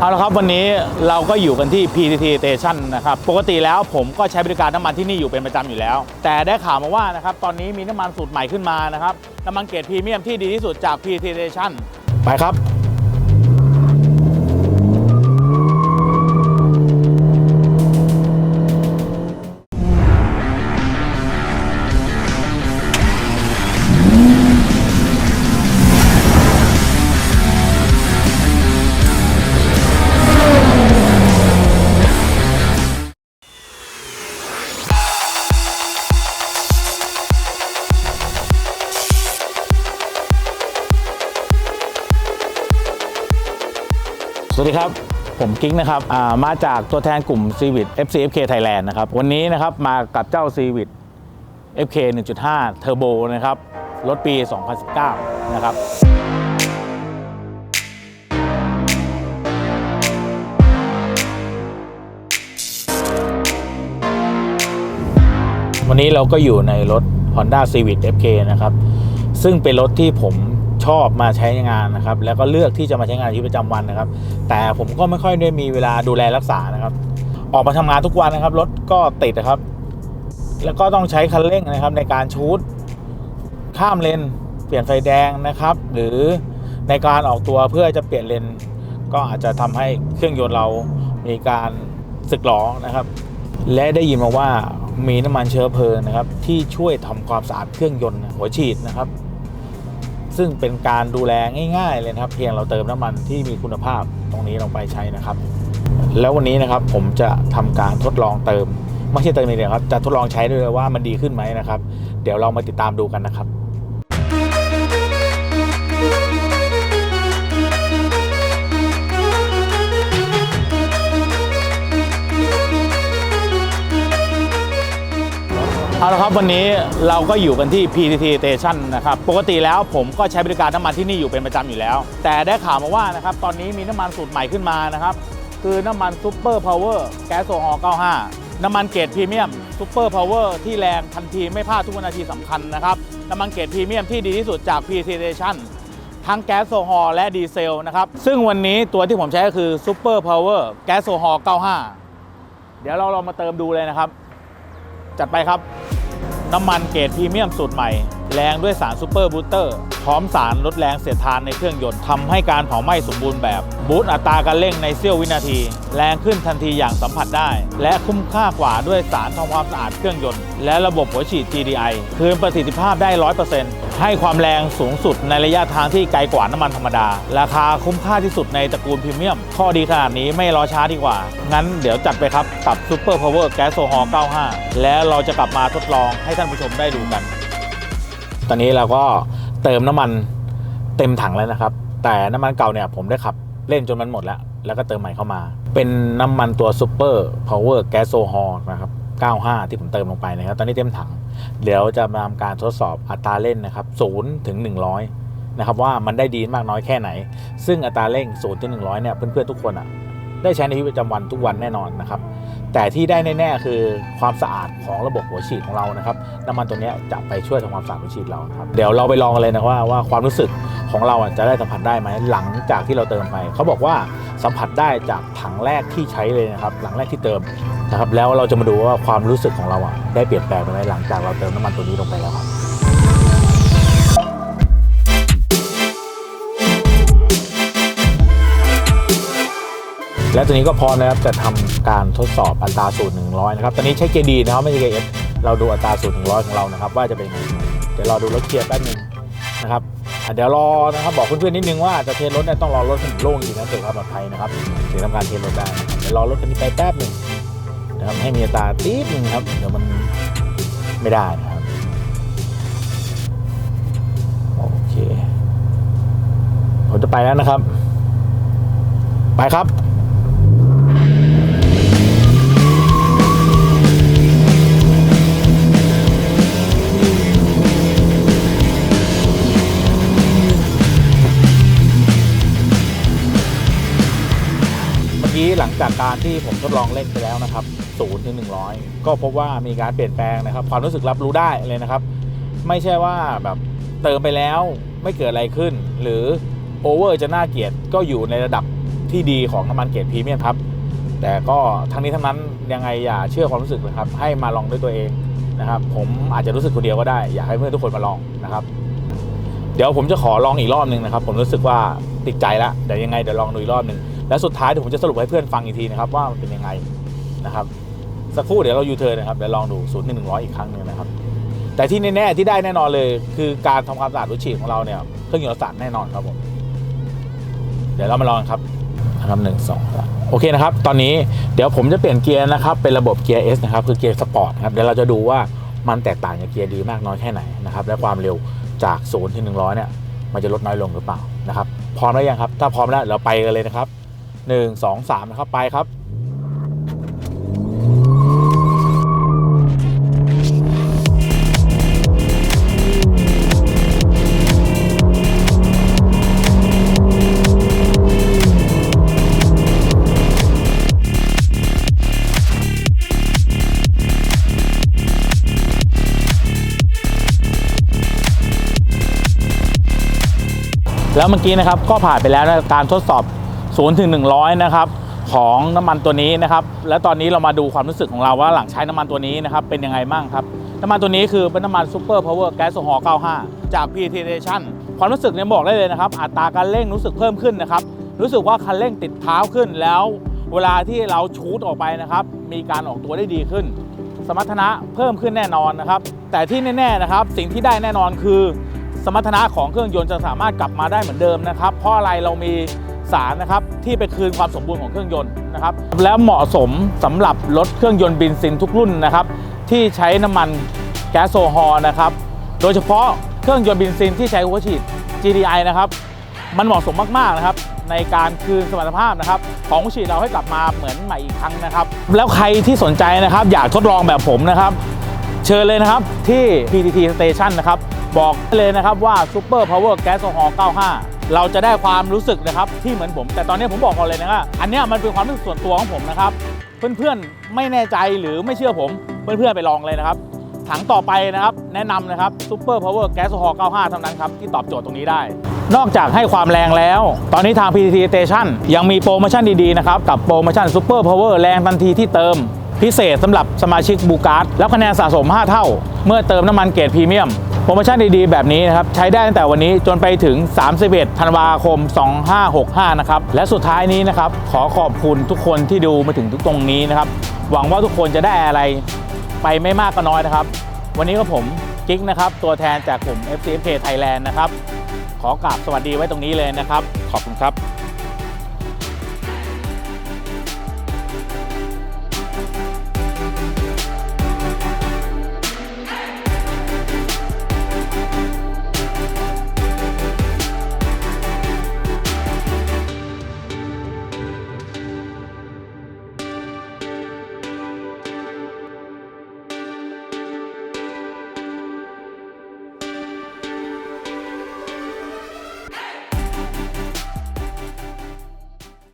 เอาละครับวันนี้เราก็อยู่กันที่ PTT Station นะครับ ปกติแล้วผมก็ใช้บริการน้ำมันที่นี่อยู่เป็นประจำอยู่แล้ว แต่ได้ข่าวมาว่านะครับตอนนี้มีน้ำมันสูตรใหม่ขึ้นมานะครับน้ำมันเกรดพรีเมียมที่ดีที่สุดจาก PTT Station ไปครับ ดีครับ ผมกิ๊กนะครับามาจากตัวแทนกลุ่ม c v i t FCFK Thailand นะครับ วันนี้นะครับมากับเจ้า c v i t FK 1.5 Turbo นะครับ รถปี 2019 นะครับวันนี้เราก็อยู่ในรถ Honda Civic FK นะครับ ซึ่งเป็นรถที่ผม ชอบมาใช้งานนะครับ แล้วก็เลือกที่จะมาใช้งานในชีวิตประจำวันนะครับ แต่ผมก็ไม่ค่อยได้มีเวลาดูแลรักษานะครับ ออกมาทำงานทุกวันนะครับรถก็ติดนะครับ แล้วก็ต้องใช้คันเร่งนะครับ ในการชูดข้ามเลนเปลี่ยนไฟแดงนะครับ หรือในการออกตัวเพื่อจะเปลี่ยนเลนก็อาจจะทำให้เครื่องยนต์เรามีการสึกหรอนะครับ และได้ยินมาว่ามีน้ำมันเชื้อเพลิงนะครับ ที่ช่วยทำความสะอาดเครื่องยนต์หัวฉีดนะครับ ซึ่งเป็นการดูแลง่าย ๆ เลยนะครับ เพียงเราเติมน้ำมันที่มีคุณภาพตรงนี้ลงไปใช้นะครับ แล้ววันนี้นะครับผมจะทำการทดลองเติม ไม่ใช่เติมอย่างเดียวครับ จะทดลองใช้ด้วยว่ามันดีขึ้นไหมนะครับ เดี๋ยวเรามาติดตามดูกันนะครับ เอาละครับวันนี้เราก็อยู่กันที่ PTT Station นะครับ ปกติแล้วผมก็ใช้บริการน้ำมันที่นี่อยู่เป็นประจำอยู่แล้ว แต่ได้ข่าวมาว่านะครับตอนนี้มีน้ำมันสูตรใหม่ขึ้นมานะครับ คือน้ำมันซูเปอร์พาวเวอร์แก๊สโซฮอล์95 น้ำมันเกรดพรีเมียมซูเปอร์พาวเวอร์ที่แรงทันทีไม่พลาดทุกวินาทีสำคัญนะครับ น้ำมันเกรดพรีเมียมที่ดีที่สุดจาก PTT Station ทั้งแก๊สโซฮอล์และดีเซลนะครับ ซึ่งวันนี้ตัวที่ผมใช้ก็คือซูเปอร์พาวเวอร์แก๊สโซฮอล์95 เดี๋ยวเราลองมาเติมดูเลยนะครับ จัดไปครับ น้ำมันเกรดพรีเมียมสูตรใหม่ แรงด้วยสารซูเปอร์บูสเตอร์พร้อมสารลดแรงเสียดทานในเครื่องยนต์ทำให้การเผาไหม้สมบูรณ์แบบ บูสต์อัตราการเร่งในเสี้ยววินาที แรงขึ้นทันทีอย่างสัมผัสได้ และคุ้มค่ากว่าด้วยสารทำความสะอาดเครื่องยนต์ และระบบหัวฉีด GDI คืนประสิทธิภาพได้ 100%ให้ความแรงสูงสุดในระยะทางที่ไกลกว่าน้ำมันธรรมดา ราคาคุ้มค่าที่สุดในตระกูลพรีเมียม ข้อดีขนาดนี้ไม่รอช้าดีกว่า งั้นเดี๋ยวจัดไปครับกับ Super Power Gas s o h o l 95 แล้วเราจะกลับมาทดลองให้ท่านผู้ชมได้ดูกัน ตอนนี้เราก็เติมน้ำมันเต็มถังแล้วนะครับ แต่น้ำมันเก่าเนี่ยผมได้ขับเล่นจนมันหมดแล้ว แล้วก็เติมใหม่เข้ามา เป็นน้ำมันตัว Super Power Gas s o h o l นะครับ 95 ที่ผมเติมลงไปนะครับ ตอนนี้เต็มถัง เดี๋ยวจะมาทำการทดสอบอัตราเร่งนะครับ0ถึง 100 นะครับว่ามันได้ดีมากน้อยแค่ไหน ซึ่งอัตราเร่ง0ถึง100 เนี่ยเพื่อนๆทุกคนอะได้ใช้ในชีวิตประจำวันทุกวันแน่นอนนะครับ แต่ที่ได้แน่ๆคือความสะอาดของระบบหัวฉีดของเรานะครับน้ำมันตัวนี้จะไปช่วยทำความสะอาดหัวฉีดเราครับเดี๋ยวเราไปลองกันเลยนะว่าว่าความรู้สึกของเราจะได้สัมผัสได้ไหมหลังจากที่เราเติมไปเขาบอกว่าสัมผัสได้จากถังแรกที่ใช้เลยนะครับ หลังแรกที่เติมนะครับแล้วเราจะมาดูว่าความรู้สึกของเราอะได้เปลี่ยนแปลงไปไหมหลังจากเราเติมน้ำมันตัวนี้ลงไปแล้วครับ และตัวนี้ก็พร้อมนะครับจะทำการทดสอบอัตราสูตร100 นะครับ ตอนนี้ใช้ JD นะครับไม่ใช่ KS เราดูอัตราสูตร100 ของเรานะครับ ว่าจะเป็นยังไงเดี๋ยวรอดูรถเคลียร์แป๊บนึงนะครับเดี๋ยวรอนะครับบอกเพื่อนๆนิดนึงว่าจะเทรนรถเนี่ยต้องรอรถคันโล่งจริงนะเกิดความปลอดภัยนะครับถึงทำการเทรนรถได้เดี๋ยวรอรถคันนี้ไปแป๊บหนึ่งนะครับให้มีอัตราตีดนึงครับเดี๋ยวมันไม่ได้นะครับโอเคผมจะไปแล้วนะครับ ไปครับ กี้หลังจากการที่ผมทดลองเล่นไปแล้วนะครับ0ถึง100ก็พบว่ามีการเปลี่ยนแปลงนะครับ ความรู้สึกรับรู้ได้เลยนะครับ ไม่ใช่ว่าแบบเติมไปแล้วไม่เกิดอะไรขึ้น หรือโอเวอร์จะน่าเกลียดก็อยู่ในระดับที่ดีของน้ำมันเกรดพรีเมียมครับ แต่ก็ทั้งนี้ทั้งนั้นยังไงอย่าเชื่อความรู้สึกเลยครับ ให้มาลองด้วยตัวเองนะครับ ผมอาจจะรู้สึกคนเดียวก็ได้ อยากให้เพื่อนทุกคนมาลองนะครับ เดี๋ยวผมจะขอลองอีกรอบหนึ่งนะครับ ผมรู้สึกว่าติดใจแล้วเดี๋ยวยังไงเดี๋ยวลองดูอีกรอบหนึ่ง และสุดท้ายเดี๋ยวผมจะสรุปให้เพื่อนฟังอีกทีนะครับว่ามันเป็นยังไงนะครับสักครู่เดี๋ยวเรายูเทิร์นนะครับเดี๋ยวลองดูศูนย์หนึ่งร้อยอีกครั้งหนึ่งนะครับแต่ที่แน่ๆที่ได้แน่นอนเลย คือการทำความสะอาดรถฉีดของเราเนี่ยเครื่องยนต์สะอาดแน่นอนครับผมเดี๋ยวเรามาลองกันครับนะครับหนึ่งสองสามโอเคนะครับ ตอนนี้เดี๋ยวผมจะเปลี่ยนเกียร์นะครับ เป็นระบบเกียร์ S นะครับ คือเกียร์สปอร์ตครับ เดี๋ยวเราจะดูว่ามันแตกต่างจากเกียร์ดีมากน้อยแค่ไหนนะครับ และความเร็วจาก0ูนย์ถึงหนึ่งเนี่ย มันจะลดน้อยลงหรือเปล่านะครับ พร้อมแล้วยังครับ ถ้าพร้อมแล้วเราไปกันเลยนะครับ หนึ่งสองสามนะครับไปครับแล้วเมื่อกี้นะครับก็ผ่านไปแล้วนะการทดสอบ 0ถึง100 นะครับ ของน้ำมันตัวนี้นะครับ และตอนนี้เรามาดูความรู้สึกของเราว่าหลังใช้น้ำมันตัวนี้นะครับ เป็นยังไงบ้างครับ น้ำมันตัวนี้คือเป็นน้ำมันซูเปอร์พาวเวอร์แก๊สโซฮอล์95 จาก PT Station ความรู้สึกเนี่ยบอกได้เลยนะครับ อัตราการเร่งรู้สึกเพิ่มขึ้นนะครับ รู้สึกว่าคันเร่งติดเท้าขึ้นแล้ว เวลาที่เราชูดออกไปนะครับ มีการออกตัวได้ดีขึ้น สมรรถนะเพิ่มขึ้นแน่นอนนะครับ แต่ที่แน่ๆนะครับ สิ่งที่ได้แน่นอนคือ สมรรถนะของเครื่องยนต์จะสามารถกลับมาได้เหมือนเดิมนะครับ เพราะอะไรเรามี สารนะครับที่ไปคืนความสมบูรณ์ของเครื่องยนต์นะครับแล้วเหมาะสมสำหรับรถเครื่องยนต์เบนซินทุกรุ่นนะครับที่ใช้น้ำมันแก๊สโซฮอล์นะครับโดยเฉพาะเครื่องยนต์เบนซินที่ใช้หัวฉีด GDI นะครับมันเหมาะสมมากๆนะครับในการคืนสมรรถภาพนะครับของหัวฉีดเราให้กลับมาเหมือนใหม่อีกครั้งนะครับแล้วใครที่สนใจนะครับอยากทดลองแบบผมนะครับเชิญเลยนะครับที่ PTT Station นะครับ บอกเลยนะครับว่า Super Power Gas o h o l 95 เราจะได้ความรู้สึกนะครับที่เหมือนผม แต่ตอนนี้ผมบอกก่อนเลยนะครับอันนี้มันเป็นความรู้สึกส่วนตัวของผมนะครับ เพื่อนๆไม่แน่ใจหรือไม่เชื่อผม เพื่อนๆไปลองเลยนะครับ ถังต่อไปนะครับ แนะนำนะครับ Super Power Gas o h o l 95 เท่านั้นครับที่ตอบโจทย์ตรงนี้ได้นอกจากให้ความแรงแล้ว ตอนนี้ทาง PTT Station ยังมีโปรโมชั่นดีๆนะครับ กับโปรโมชั่น Super Power แรงทันทีที่เติม พิเศษสำหรับสมาชิกบูการ์ดแล้วคะแนนสะสม 5 เท่า เมื่อเติมน้ำมันเกรดพรีเมียม รโมชั่นดีๆ แบบนี้นะครับ ใช้ได้ตั้งแต่วันนี้จนไปถึง 31 ธันวาคม 2565 นะครับ และสุดท้ายนี้นะครับ ขอขอบคุณทุกคนที่ดูมาถึงทุกตรงนี้นะครับ หวังว่าทุกคนจะได้อะไรไปไม่มากก็น้อยนะครับ วันนี้ก็ผมกิ๊กนะครับ ตัวแทนจากกลุ่ม FCFK Thailand นะครับ ขอกราบสวัสดีไว้ตรงนี้เลยนะครับ ขอบคุณครับ